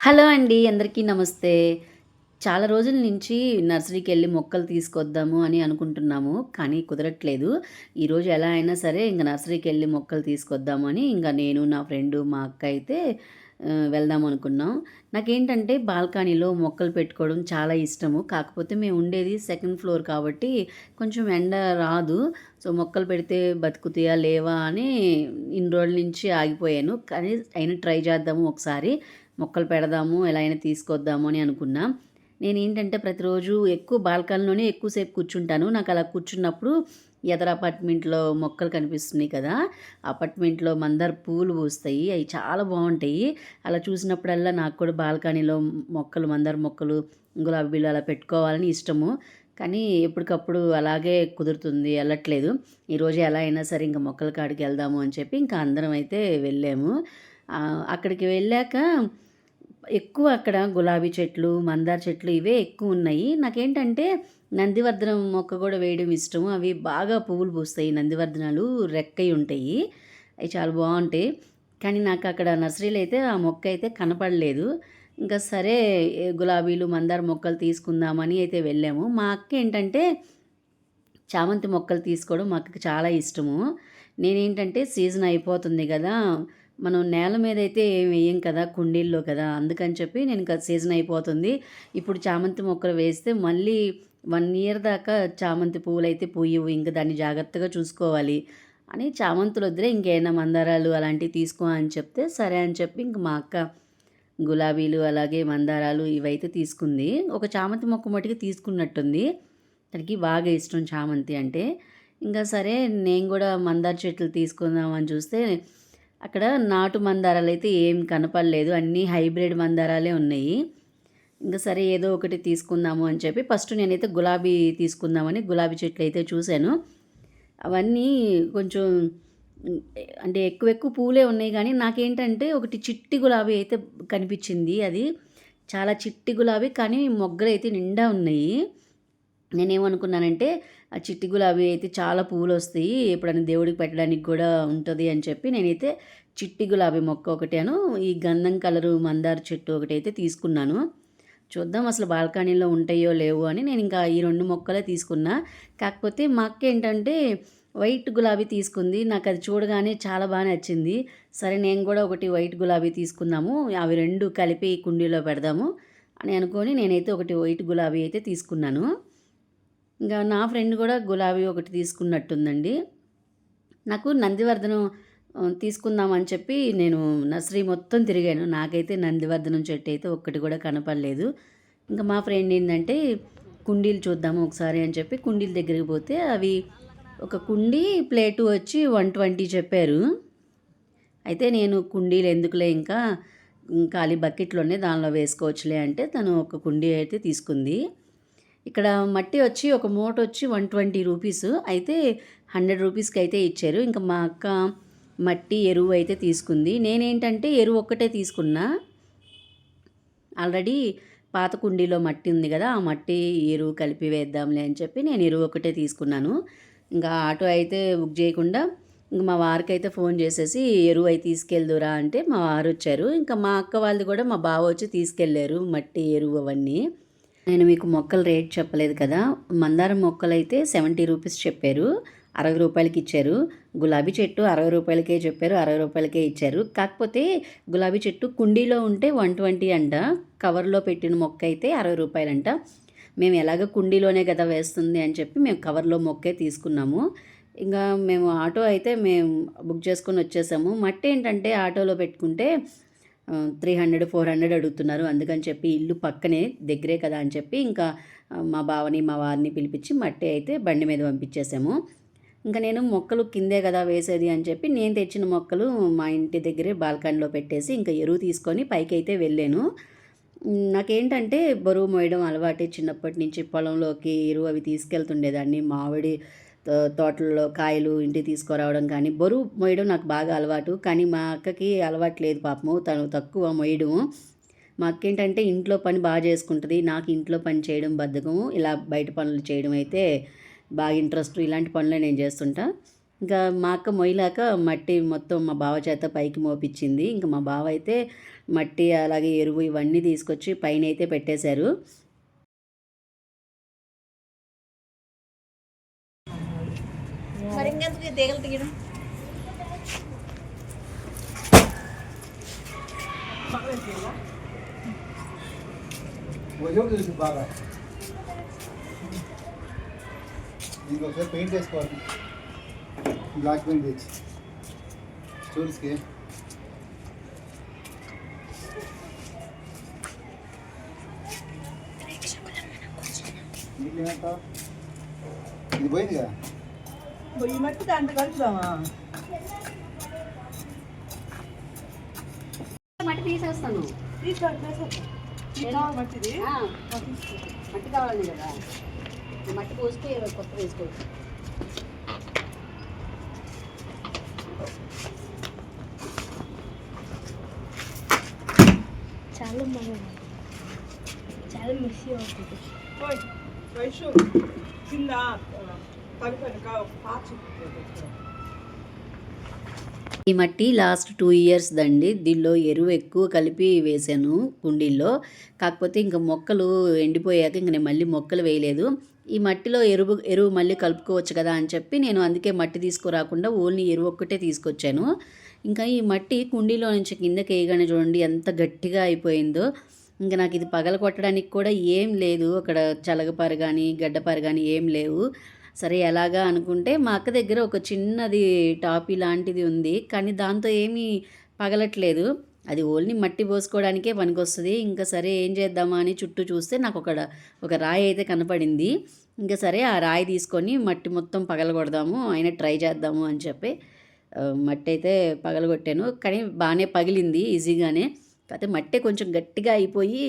Hello అండి. అందరికీ నమస్తే. చాలా రోజుల నుంచి నర్సరీకి వెళ్ళి మొక్కలు తీసుకొద్దాము అని అనుకుంటున్నాము. కానీ కుదరట్లేదు. ఈరోజు ఎలా అయినా సరే ఇంకా నర్సరీకి వెళ్ళి మొక్కలు తీసుకొద్దాము అని ఇంకా నేను, నా ఫ్రెండ్ మా అక్క అయితే వెళ్దాం అనుకున్నాం. నాకేంటంటే బాల్కనీలో మొక్కలు పెట్టుకోవడం చాలా ఇష్టము. కాకపోతే మేము ఉండేది సెకండ్ ఫ్లోర్ కాబట్టి కొంచెం ఎండ రాదు. సో, మొక్కలు పెడితే బతుకుతాయా? లేవా? అని ఇన్ని రోజుల నుంచి ఆగిపోయాను. కానీ అయినా ట్రై చేద్దాము ఒకసారి. మొక్కలు పెడదాము, ఎలా అయినా తీసుకొద్దాము అని అనుకున్నా. నేనేంటంటే ప్రతిరోజు ఎక్కువ బాల్కనీలోనే ఎక్కువసేపు కూర్చుంటాను నాకు అలా కూర్చున్నప్పుడు ఎదర అపార్ట్మెంట్‌లో మొక్కలు కనిపిస్తున్నాయి కదా! అపార్ట్మెంట్‌లో మందార పూలు పూస్తాయి. అవి చాలా బాగుంటాయి అలా చూసినప్పుడల్లా నాకు కూడా బాల్కనీలో మొక్కలు, మందార మొక్కలు, గులాబీలు అలా పెట్టుకోవాలని ఇష్టము. కానీ ఎప్పటికప్పుడు అలాగే కుదురుతుంది. వెళ్ళట్లేదు ఈరోజు ఎలా అయినా సరే ఇంకా మొక్కల కాడికి వెళ్దాము అని చెప్పి ఇంకా అందరం అయితే వెళ్ళాము. అక్కడికి వెళ్ళాక ఎక్కువ అక్కడ గులాబీ చెట్లు, మందార చెట్లు ఇవే ఎక్కువ ఉన్నాయి నాకేంటంటే నందివర్ధనం మొక్క కూడా వేయడం ఇష్టము. అవి బాగా పువ్వులు పూస్తాయి. నందివర్ధనాలు రెక్కయి ఉంటాయి. అవి చాలా బాగుంటాయి కానీ నాకు అక్కడ నర్సరీలో అయితే ఆ మొక్క అయితే కనపడలేదు. ఇంకా సరే గులాబీలు, మందార మొక్కలు తీసుకుందామని అయితే వెళ్ళాము. మా అక్క ఏంటంటే చామంతి మొక్కలు తీసుకోవడం మా అక్కకి చాలా ఇష్టము. నేనేంటంటే సీజన్ అయిపోతుంది కదా మనం నేల మీదైతే ఏం వేయం కదా! కుండీల్లో కదా! అందుకని చెప్పి నేను ఇంకా సీజన్ అయిపోతుంది. ఇప్పుడు చామంతి మొక్కలు వేస్తే మళ్ళీ వన్ ఇయర్ దాకా చామంతి పువ్వులైతే పూయవు. ఇంక దాన్ని జాగ్రత్తగా చూసుకోవాలి. అని చామంతులొద్దులే ఇంకేమైనా మందారాలు అలాంటివి తీసుకో అని చెప్తే, సరే అని చెప్పి ఇంక మా అక్క గులాబీలు, అలాగే మందారాలు ఇవైతే తీసుకుంది. ఒక చామంతి మొక్క మట్టుకు తీసుకున్నట్టుంది. తనకి బాగా ఇష్టం చామంతి అంటే. ఇంకా సరే నేను కూడా మందార చెట్లు తీసుకుందాం అని చూస్తే, అక్కడ నాటు మందారాలు అయితే ఏం కనపడలేదు. అన్నీ హైబ్రిడ్ మందారాలే ఉన్నాయి. ఇంకా సరే ఏదో ఒకటి తీసుకుందాము అని చెప్పి ఫస్ట్ నేనైతే గులాబీ తీసుకుందామని గులాబీ చెట్లయితే చూశాను అవన్నీ కొంచెం అంటే ఎక్కువ ఎక్కువ పూలే ఉన్నాయి కానీ నాకేంటంటే ఒకటి చిట్టి గులాబీ అయితే కనిపించింది అది చాలా చిట్టి గులాబీ కానీ మొగ్గలైతే నిండా ఉన్నాయి. నేనేమనుకున్నానంటే, ఆ చిట్టి గులాబీ అయితే చాలా పువ్వులొస్తాయి. ఎప్పుడైనా దేవుడికి పెట్టడానికి కూడా ఉంటుంది అని చెప్పి నేనైతే చిట్టి గులాబీ మొక్క ఒకటేను, ఈ గంధం కలరు మందార చెట్టు ఒకటైతే తీసుకున్నాను. చూద్దాం అసలు బాల్కనీలో ఉంటాయో లేవో అని నేను ఇంకా ఈ రెండు మొక్కలే తీసుకున్నా. కాకపోతే మా అక్కేంటంటే వైట్ గులాబీ తీసుకుంది. నాకు అది చూడగానే చాలా బాగా నచ్చింది. సరే నేను కూడా ఒకటి వైట్ గులాబీ తీసుకుందాము. అవి రెండు కలిపి కుండీలో పెడదాము అని అనుకొని నేనైతే ఒకటి వైట్ గులాబీ అయితే తీసుకున్నాను. ఇంకా నా ఫ్రెండ్ కూడా గులాబీ ఒకటి తీసుకున్నట్టుందండి. నాకు నందివర్ధనం తీసుకుందామని చెప్పి నేను నర్సరీ మొత్తం తిరిగాను. నాకైతే నందివర్ధనం చెట్టు అయితే ఒక్కటి కూడా కనపడలేదు. ఇంకా మా ఫ్రెండ్ ఏంటంటే కుండీలు చూద్దాము ఒకసారి అని చెప్పి కుండీల దగ్గరికి పోతే అవి ఒక కుండీ, ప్లేటు వచ్చి 120 చెప్పారు. అయితే నేను కుండీలు ఎందుకులే ఇంకా ఖాళీ బకెట్లోనే దానిలో వేసుకోవచ్చులే అంటే తను ఒక కుండీ అయితే తీసుకుంది. ఇక్కడ మట్టి వచ్చి ఒక మూట వచ్చి వన్ ట్వంటీ రూపీస్ అయితే హండ్రెడ్ రూపీస్కి అయితే ఇచ్చారు. ఇంకా మా అక్క మట్టి, ఎరువు అయితే తీసుకుంది. నేనేంటంటే ఎరువు ఒక్కటే తీసుకున్నా. ఆల్రెడీ పాత కుండీలో మట్టి ఉంది కదా ఆ మట్టి, ఎరువు కలిపి వేద్దాంలే అని చెప్పి నేను ఎరువు ఒకటే తీసుకున్నాను. ఇంకా ఆటో అయితే బుక్ చేయకుండా ఇంకా మా వారికి అయితే ఫోన్ చేసేసి ఎరువు అయి తీసుకెళ్దురా అంటే మా వారు వచ్చారు ఇంకా మా అక్క వాళ్ళది కూడా మా బావ వచ్చి తీసుకెళ్ళారు మట్టి, ఎరువు అవన్నీ. నేను మీకు మొక్కల రేట్ చెప్పలేదు కదా! మందారం మొక్కలైతే 70 రూపీస్ చెప్పారు. అరవై రూపాయలకి ఇచ్చారు. గులాబీ చెట్టు అరవై రూపాయలకే చెప్పారు. అరవై రూపాయలకే ఇచ్చారు. కాకపోతే గులాబీ చెట్టు కుండీలో ఉంటే 120 అంట. కవర్‌లో పెట్టిన మొక్క అయితే అరవై రూపాయలంట మేము ఎలాగ కుండీలోనే కదా వేస్తుంది అని చెప్పి మేము కవర్‌లో మొక్కే తీసుకున్నాము. ఇంకా మేము ఆటో అయితే మేము బుక్ చేసుకొని వచ్చేసాము. మట్టి ఏంటంటే ఆటోలో పెట్టుకుంటే త్రీ హండ్రెడ్ ఫోర్ హండ్రెడ్ అడుగుతున్నారు. అందుకని చెప్పి ఇల్లు పక్కనే దగ్గరే కదా అని చెప్పి ఇంకా మా బావని, మా వారిని పిలిపించి మట్టి అయితే బండి మీద పంపించేసాము. ఇంకా నేను మొక్కలు కిందే కదా వేసేది అని చెప్పి నేను తెచ్చిన మొక్కలు మా ఇంటి దగ్గరే బాల్కనీలో పెట్టేసి ఇంకా ఎరువు తీసుకొని పైకి అయితే వెళ్ళాను. నాకేంటంటే బరువు మోయడం అలవాటే చిన్నప్పటి నుంచి పొలంలోకి ఎరువు అవి తీసుకెళ్తుండేదాన్ని. మామిడి తోటల్లో కాయలు ఇంటికి తీసుకురావడం కానీ, బరువు మోయడం నాకు బాగా అలవాటు. కానీ మా అక్కకి అలవాటు లేదు పాపము. తను తక్కువ మోయడము. మా అక్క ఏంటంటే ఇంట్లో పని బాగా చేసుకుంటుంది నాకు ఇంట్లో పని చేయడం బద్ధకము. ఇలా బయట పనులు చేయడం అయితే బాగా ఇంట్రెస్ట్ ఇలాంటి పనులే నేను చేస్తుంటా. ఇంకా మా అక్క మొయ్యలాక మట్టి మొత్తం మా బావ చేత పైకి మోపించింది ఇంకా మా బావ అయితే మట్టి అలాగే ఎరువు ఇవన్నీ తీసుకొచ్చి పైన అయితే పెట్టేశారు మరి ఇంకెందుకు తీగలు తీయడం వదిలి తెలుసు బాగా దీనికి ఒకసారి పెయింట్ వేసుకోవాలి బ్లాక్ పెయింట్ తెచ్చి స్టోరీస్కి నీళ్ళు ఏమంటావు? ఇది పోయింది కదా ఈ మట్టి దాంట్లో కలుపుదామా మట్టి తీసేస్తాను. మట్టిది మట్టి కావాలని కదా మట్టి పోస్తే కొత్త వేసుకోవచ్చు చాలా బాగుంది చాలా మిస్సీ అవుతుంది కింద ఈ మట్టి లాస్ట్ టూ ఇయర్స్ దండి. దీనిలో ఎరువు ఎక్కువ కలిపి వేసాను కుండీల్లో. కాకపోతే ఇంకా మొక్కలు ఎండిపోయాక ఇంక నేను మళ్ళీ మొక్కలు వేయలేదు. ఈ మట్టిలో ఎరువు ఎరువు మళ్ళీ కలుపుకోవచ్చు కదా అని చెప్పి నేను అందుకే మట్టి తీసుకురాకుండా ఓన్లీ ఎరువు ఒక్కటే తీసుకొచ్చాను. ఇంకా ఈ మట్టి కుండీలో నుంచి కిందకి వేయగానే చూడండి ఎంత గట్టిగా అయిపోయిందో. ఇంకా నాకు ఇది పగల కొట్టడానికి కూడా ఏం లేదు. అక్కడ చలగపారు కానీ గడ్డపారు కానీ ఏం లేవు. సరే ఎలాగా అనుకుంటే మా అక్క దగ్గర ఒక చిన్నది టాపీ లాంటిది ఉంది. కానీ దాంతో ఏమీ పగలట్లేదు. అది ఓన్లీ మట్టి పోసుకోవడానికే పనికొస్తుంది. ఇంకా సరే ఏం చేద్దామా అని చుట్టూ చూస్తే నాకు ఒక ఒక రాయి అయితే కనపడింది. ఇంకా సరే ఆ రాయి తీసుకొని మట్టి మొత్తం పగలగొడదాము అయినా ట్రై చేద్దాము అని చెప్పి మట్టి అయితే పగలగొట్టాను. కానీ బాగానే పగిలింది ఈజీగానే. కాకపోతే మట్టి కొంచెం గట్టిగా అయిపోయి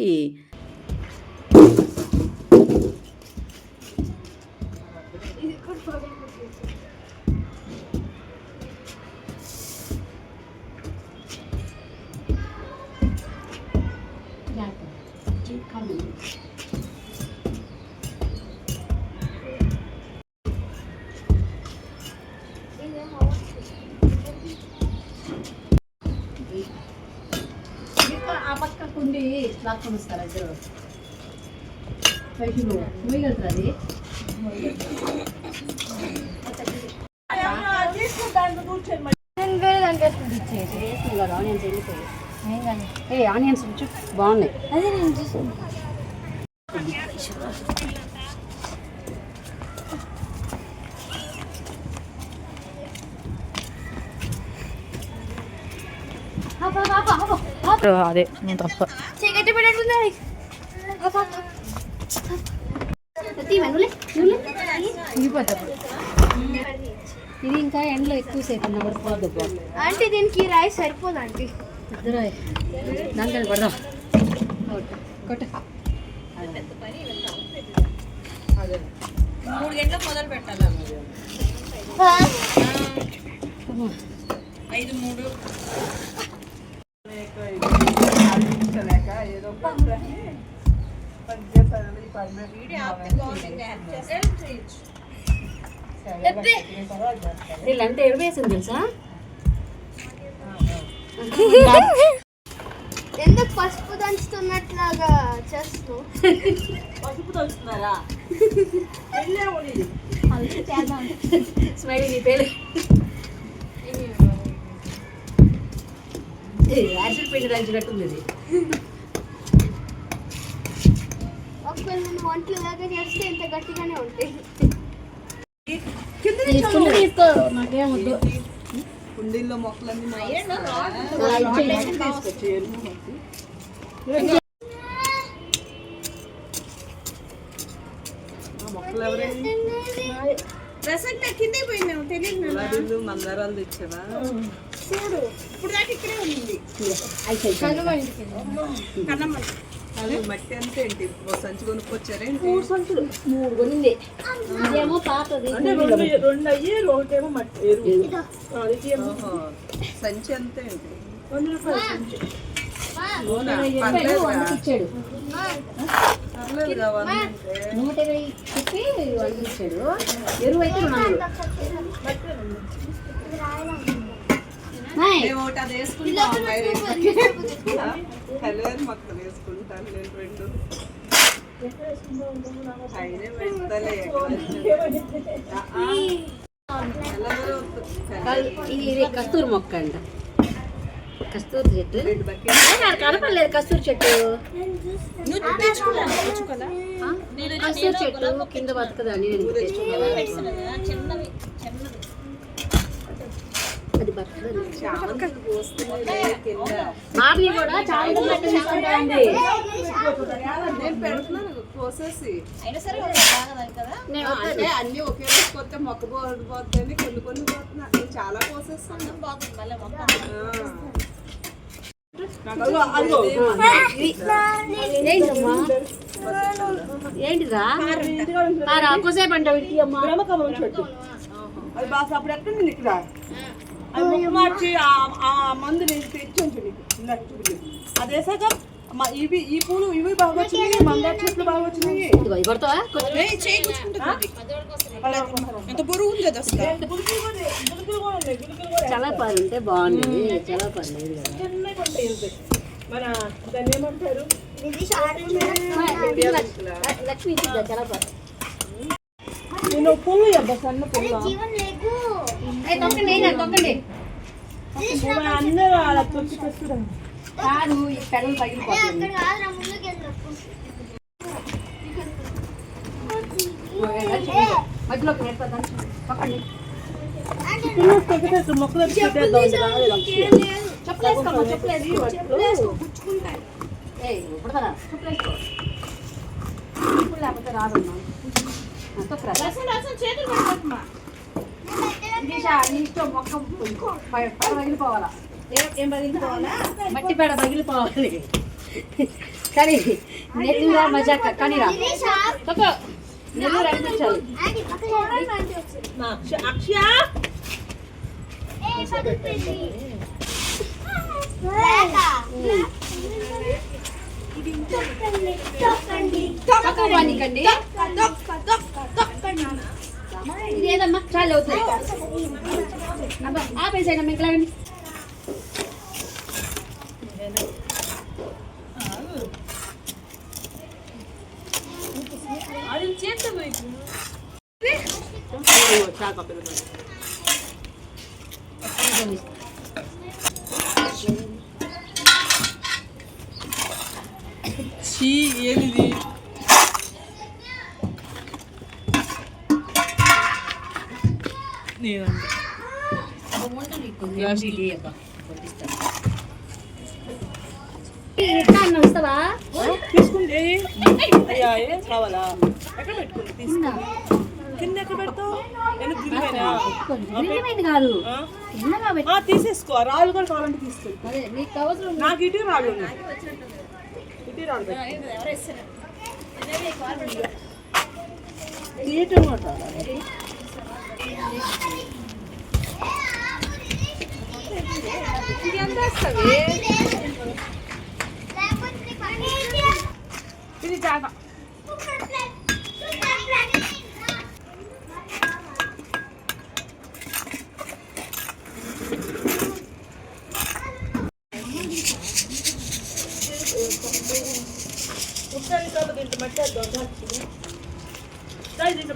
వేసుకుంటే ఇచ్చేసి వేస్తుంది కదా ఆనియన్స్ వెళ్ళిపోయి ఏం ఆనియన్స్ రుచి బాగున్నాయి. అదే నేను చూసాను అదే తప్ప చీకటి పెట్టేట్టుంది ఇది ఇంకా ఎండలో ఎక్కువ సేపు అంటే దీనికి రైస్ సరిపోదు ఆంటీ ఇద్దరు దానికని పడదాం కొట్ట మూడు గంటలకు మొదలు పెట్టాలి ఐదు మూడు లేక ఏదో పని పని చేస్తాను ఈ పని మీద వీళ్ళంతా తెలుసా? ఎందుకు పసుపు దంచుతున్నట్లాగా చేస్తూ పసుపు ఉండి స్మైలీ నీ పేరు? యాసిడ్ పిండి దంచినట్టుంది ఇది ఒకవేళ నేను వంటలు లాగా చేస్తే ఇంత గట్టిగానే ఉంటాయి. తీసుకో. నాకేం వద్దు. కుండీల్లో మొక్కలన్నీ మొక్కలు ఎవరైనా ప్రసక్త కిందే పోయినావు తెలియదు మందారాలు తెచ్చావా? చూడు ఇప్పుడు దాకా ఇక్కడే ఉంది మట్టి అంతే ఏంటి సంచి కొనుక్కొచ్చారేంటి మూడు సంచులు మూడు కొనింది ఇదేమో పాతది అంటే రెండు రెండు అయ్యి ఒకటేమో మట్టి సంచి అంతే ఏంటి వంద రూపాయలు సంచి. ఇచ్చాడు. నూట ఇరవై చెప్పి ఇచ్చాడు ఎరువు అయితే. మేము ఒకటి అది వేసుకుంటాం వైర్ కలర్ మొత్తం వేసుకుంటాను నేను రెండు. అయినే పెడతలే కల్- ఇది ఇది కస్తూరి మొక్క అంట. కస్తూరి చెట్టు. కనపడలేదు కస్తూరి చెట్టు? కస్తూరి చెట్టు కింద బతకదని నేను మావి కూడా చాలా అంటే అన్ని ఒకే రోజు కొత్త మొక్క బోర్డు పోతాయని కొన్ని కొన్ని పోతున్నా. నేను చాలా ఏంటమ్మా ఏంటిదా? అంటావు ఇటు అమ్మా చెట్టు. అది బాగా అప్పుడు ఎక్కడ ఇక్కడ? అది మార్చి ఆ- ఆ మందు నేను తెచ్చి ఉంచు నీకు ఇందాక చూపించు. అది వేసాక మ- ఇవి ఈ పూలు ఇవి బాగా వచ్చినాయి మందార చెట్లు బాగా వచ్చినాయి. ఎంత బరువు ఉంది కూడా చల్లపాలు ఉంటే లేదు కదా చిన్నగా ఉంటాయి ఇంతే. మన దాన్ని ఏమంటారు? లక్ష్మి ఇచ్చిందా చల్లపాలు నేను పువ్వు అబ్బా సన్న పువ్వు జీవన్ లేకు తొక్కండి ఏం కాదు, ఈ పెడలు పగిలిపోతుంది మొక్కలు పెట్టేద్దాం చెప్పులేసుకోమ్మా చెప్పులేసుకో ఏ ఇప్పుడు చెప్పులేసుకో లేకపోతే రాదమ్మా. చేతులు పెట్టమ్మా మట్టి పేడ పగిలిపోవాలి కానీ నెల్లూరా మజాక కానీ రా నెల్లూరు అనిపించాలి అక్షయ ఏ పక్కకి లేక తొక్కండి తొక్కండి ఇది ఏదమ్మా చాలు అవుతుంది అబ్బా ఆపేసాడమ్మా ఇంకా లాగండి. చీ ఎట్లా అన్న వస్తావా తీసుకుంటే? అయ్యా ఏం కావాలా? ఎక్కడ పెట్టుకుంటే తీసుకున్నా కింద ఎక్కడ పెడతావు? వెనక గిరిపోయినా నిజమైంది కాదు కిందగా పెట్టు. ఆ, తీసేసుకో. రాళ్ళు కూడా కావాలంటే అదే నీకు అవసరం నాకు ఇటు రాళ్ళు ఇటు రాళ్ళు ఇది జాగా ఉప్పాలి కాబట్టి అది మట్టేద్దాం దాచి దీంట్లో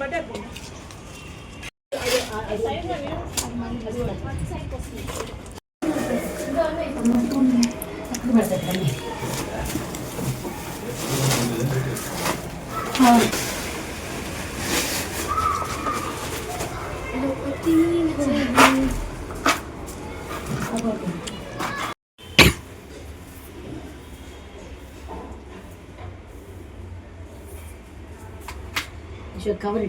మట్టేద్దాం కవర్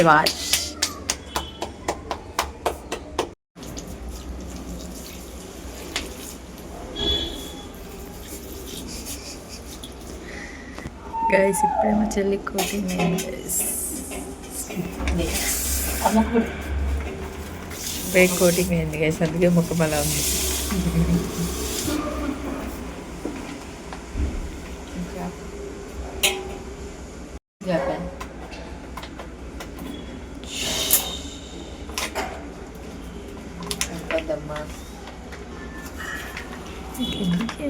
శివాజ్ గైస్ ఇప్పుడే మా చెల్లి కోటింగ్ బ్రేక్ కోటింగ్ అయింది గైస్ అందుకే ముఖం అలా ఉంది చెప్పాను పెద్దమ్మా ఎందుకే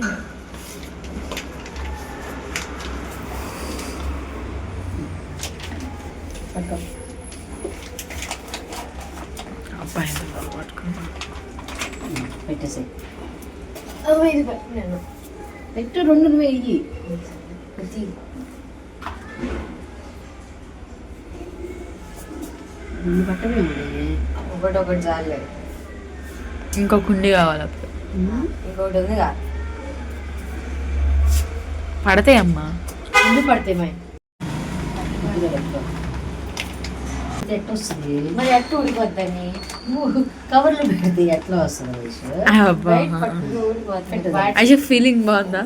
అబ్బాయి పట్టుకుంటా పెట్టేసి ఇది పెట్టినాను పెట్టు రెండు నువ్వు వెయ్యి ప్రతి రెండు పట్టమేమి ఒకటి ఒకటి చాలే ఇంకో కుండి కావాలి అప్పుడు. ఇంకొకటి ఉందిగా పడతాయి అమ్మా రెండు పడతాయి మై ఎట్లా వస్తుంది? మరి నువ్వు కవర్లో పెడితే ఎట్లా అయ్యో ఫీలింగ్ బాగుందా?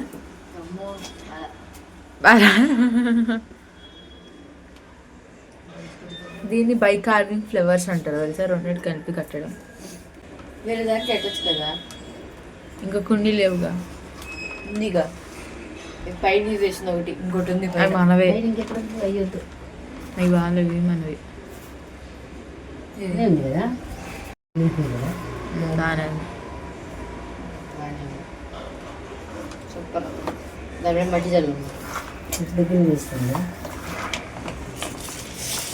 దీన్ని బై కార్వింగ్ ఫ్లవర్స్ అంటారు తెలుసా? రెండింటి కలిపి కట్టడం. వేరే దానికి పెట్టచ్చు కదా? ఇంకా కుండీ లేవుగా. ఉందిగా పైన చేసిన ఒకటి ఇంకోటి ఉంది మనవే? అయ్యొద్దు. అవి వాళ్ళవి మనవి. ఇదే దాని సూపర్. దాని మట్టి దగ్గర వేస్తుందా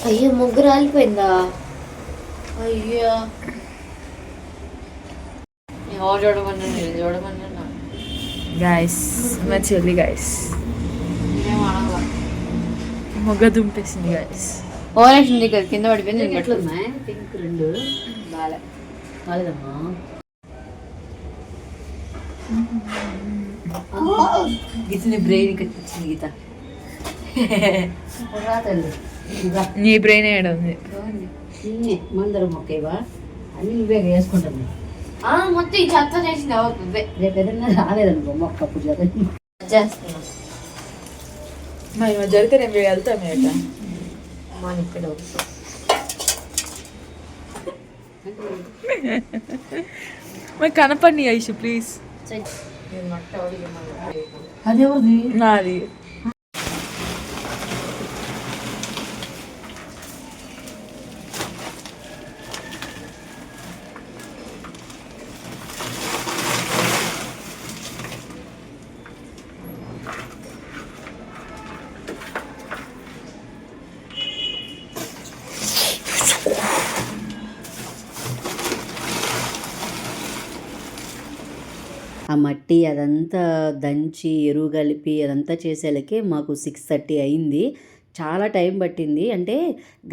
అయ్యో ముగ్గు రాలిపోయిందా అయ్యో. చూడమన్నా నేను చూడమన్నా గైస్ మా చెల్లి అనగా మొగ్గ దుంపేసింది గైస్ ఓవరాక్షన్ ఉంది కదా కింద పడిపోయింది నేను ఎట్లా పట్టుకున్నా. ఉన్నాయి పింక్ రెండు. బాలే. కాలేదమ్మా గీతని బ్రెయిన్ కట్టించింది గీత. నీ బ్రెయిన్ ఏడ ఉంది. ఇన్ని మందరం మొక్కేవా అన్ని నువ్వే వేసుకుంటాను ఆ, మొత్తం ఈ చెత్త చేసింది అవుతుంది రేపు ఏదైనా రాలేదనుకో మొక్క అప్పుడు మరి జరిగితే నేను వెళ్తాను ఏట మా ఇక్కడ ఒకటి. మరి కనపడి ఐషు ఆ మట్టి అదంతా దంచి ఎరువు కలిపి అదంతా చేసేలకే మాకు సిక్స్ థర్టీ అయింది. చాలా టైం పట్టింది. అంటే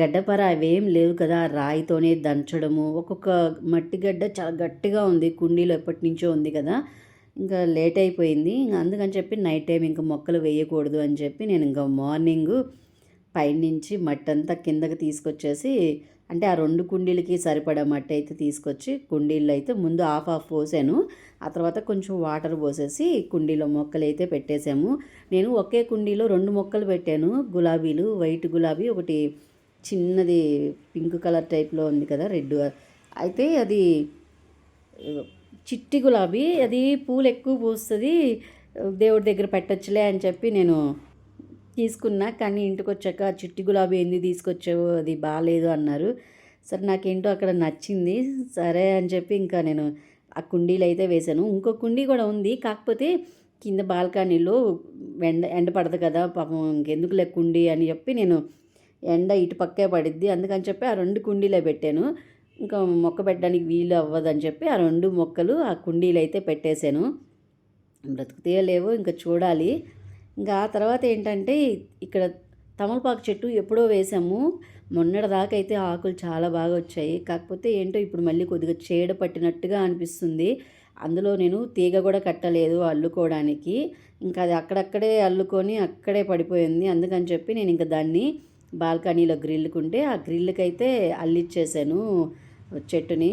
గడ్డపర అవేం లేవు కదా రాయితోనే దంచడము. ఒక్కొక్క మట్టి గడ్డ చాలా గట్టిగా ఉంది కుండీలో ఎప్పటి నుంచో ఉంది కదా. ఇంకా లేట్ అయిపోయింది. ఇంకా అందుకని చెప్పి నైట్ టైం ఇంకా మొక్కలు వేయకూడదు అని చెప్పి నేను ఇంకా మార్నింగ్ పైనుంచి మట్టి అంతా కిందకి తీసుకొచ్చేసి అంటే ఆ రెండు కుండీలకి సరిపడా మట్టి అయితే తీసుకొచ్చి కుండీల్లో అయితే ముందు హాఫ్ హాఫ్ పోసాను. ఆ తర్వాత కొంచెం వాటర్ పోసేసి కుండీలో మొక్కలు అయితే పెట్టేశాము నేను ఒకే కుండీలో రెండు మొక్కలు పెట్టాను. గులాబీలు వైట్ గులాబీ ఒకటి చిన్నది పింక్ కలర్ టైప్లో ఉంది కదా రెడ్. అయితే అది చిట్టి గులాబీ అది పూలు ఎక్కువ పూస్తుంది. దేవుడి దగ్గర పెట్టచ్చులే అని చెప్పి నేను తీసుకున్నా కానీ ఇంటికి వచ్చాక చిట్టి గులాబీ ఎందుకు తీసుకొచ్చావు? అది బాగాలేదు అన్నారు. సరే నాకేంటో అక్కడ నచ్చింది. సరే అని చెప్పి ఇంకా నేను ఆ కుండీలు అయితే వేశాను. ఇంకో కుండీ కూడా ఉంది. కాకపోతే కింద బాల్కనీలో ఎండ ఎండ పడదు కదా పాపం ఇంకెందుకు కుండీ అని చెప్పి నేను ఎండ ఇటు పక్కే పడిద్ది. అందుకని చెప్పి ఆ రెండు కుండీలే పెట్టాను. ఇంకా మొక్క పెట్టడానికి వీలు అవ్వదని చెప్పి ఆ రెండు మొక్కలు ఆ కుండీలు అయితే పెట్టేశాను. బ్రతుకుతాయో లేవో ఇంకా చూడాలి. ఇంకా తర్వాత ఏంటంటే ఇక్కడ తమలపాకు చెట్టు ఎప్పుడో వేసాము. మొన్నటి అయితే ఆకులు చాలా బాగా వచ్చాయి. కాకపోతే ఏంటో ఇప్పుడు మళ్ళీ కొద్దిగా చీడ పట్టినట్టుగా అనిపిస్తుంది. అందులో నేను తీగ కూడా కట్టలేదు అల్లుకోవడానికి. ఇంకా అది అక్కడక్కడే అల్లుకొని అక్కడే పడిపోయింది. అందుకని చెప్పి నేను ఇంకా దాన్ని బాల్కనీలో గ్రిల్కుంటే ఆ గ్రిల్కి అయితే అల్లిచ్చేసాను చెట్టుని.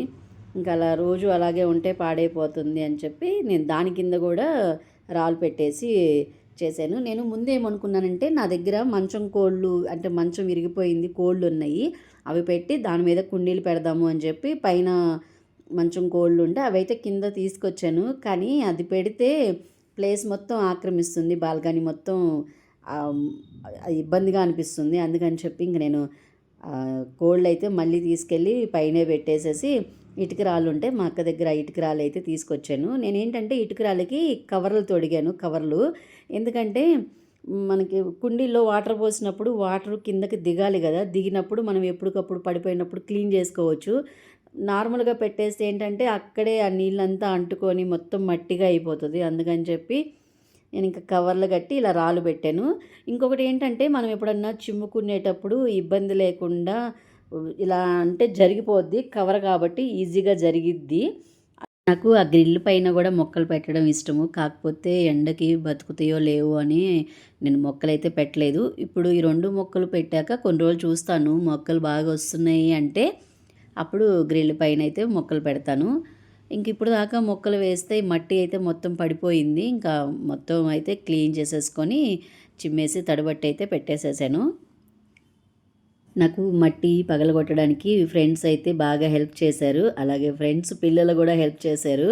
ఇంకా అలా రోజు అలాగే ఉంటే పాడైపోతుంది అని చెప్పి నేను దాని కింద కూడా రాళ్ళు పెట్టేసి చేశాను. నేను ముందేమనుకున్నానంటే నా దగ్గర మంచం కోళ్ళు అంటే మంచం విరిగిపోయింది కోళ్ళు ఉన్నాయి అవి పెట్టి దాని మీద కుండీలు పెడదాము అని చెప్పి పైన మంచం కోళ్ళు ఉంటే అవైతే కింద తీసుకొచ్చాను. కానీ అది పెడితే ప్లేస్ మొత్తం ఆక్రమిస్తుంది బాల్కనీ మొత్తం ఇబ్బందిగా అనిపిస్తుంది. అందుకని చెప్పి ఇంక నేను కోళ్ళు అయితే మళ్ళీ తీసుకెళ్ళి పైనే పెట్టేసేసి ఇటుక రాళ్ళు ఉంటే మా అక్క దగ్గర ఇటుక రాళ్ళు అయితే తీసుకొచ్చాను. నేను ఏంటంటే ఇటుక రాళ్ళకి కవర్లు తొడిగాను కవర్లు. ఎందుకంటే మనకి కుండీల్లో వాటర్ పోసినప్పుడు వాటర్ కిందకి దిగాలి కదా. దిగినప్పుడు మనం ఎప్పటికప్పుడు పడిపోయినప్పుడు క్లీన్ చేసుకోవచ్చు. నార్మల్గా పెట్టేస్తే ఏంటంటే అక్కడే ఆ నీళ్ళంతా అంటుకొని మొత్తం మట్టిగా అయిపోతుంది. అందుకని చెప్పి నేను ఇంకా కవర్లు కట్టి ఇలా రాళ్ళు పెట్టాను. ఇంకొకటి ఏంటంటే మనం ఎప్పుడన్నా చిమ్ముకునేటప్పుడు ఇబ్బంది లేకుండా ఇలా అంటే జరిగిపోద్ది కవర్ కాబట్టి ఈజీగా జరిగిద్ది. నాకు ఆ గ్రిల్ పైన కూడా మొక్కలు పెట్టడం ఇష్టము. కాకపోతే ఎండకి బతుకుతాయో లేవో అని నేను మొక్కలైతే పెట్టలేదు. ఇప్పుడు ఈ రెండు మొక్కలు పెట్టాక కొన్ని రోజులు చూస్తాను మొక్కలు బాగా వస్తున్నాయి అంటే అప్పుడు గ్రిల్ పైన అయితే మొక్కలు పెడతాను. ఇంక ఇప్పుడు దాకా మొక్కలు వేస్తే మట్టి అయితే మొత్తం పడిపోయింది. ఇంకా మొత్తం అయితే క్లీన్ చేసేసుకొని చిమ్మేసి తడబట్టి అయితే పెట్టేసేసాను. నాకు మట్టి పగలగొట్టడానికి ఫ్రెండ్స్ అయితే బాగా హెల్ప్ చేశారు. అలాగే ఫ్రెండ్స్ పిల్లలు కూడా హెల్ప్ చేశారు.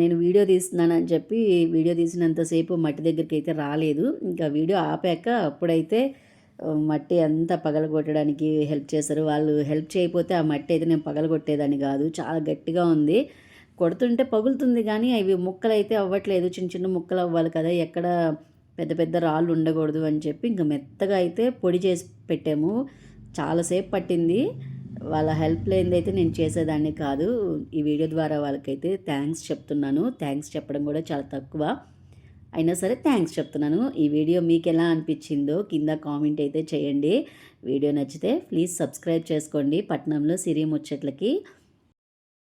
నేను వీడియో తీస్తున్నానని చెప్పి వీడియో తీసినంతసేపు మట్టి దగ్గరికి అయితే రాలేదు. ఇంకా వీడియో ఆపాక అప్పుడైతే మట్టి అంతా పగలగొట్టడానికి హెల్ప్ చేశారు. వాళ్ళు హెల్ప్ చేయకపోతే ఆ మట్టి అయితే నేను పగలగొట్టేదాన్ని కాదు. చాలా గట్టిగా ఉంది. కొడుతుంటే పగులుతుంది కానీ అవి ముక్కలు అయితే అవ్వట్లేదు. చిన్న చిన్న ముక్కలు అవ్వాలి కదా ఎక్కడ పెద్ద పెద్ద రాళ్ళు ఉండకూడదు అని చెప్పి ఇంకా మెత్తగా అయితే పొడి చేసి పెట్టాము. చాలాసేపు పట్టింది. వాళ్ళ హెల్ప్ లేనిదైతే నేను చేసేదాన్ని కాదు. ఈ వీడియో ద్వారా వాళ్ళకైతే థ్యాంక్స్ చెప్తున్నాను. థ్యాంక్స్ చెప్పడం కూడా చాలా తక్కువ. అయినా సరే థ్యాంక్స్ చెప్తున్నాను. ఈ వీడియో మీకు ఎలా అనిపించిందో కింద కామెంట్ అయితే చేయండి. వీడియో నచ్చితే ప్లీజ్ సబ్స్క్రైబ్ చేసుకోండి. పట్నంలో సిరి ముచ్చట్లకి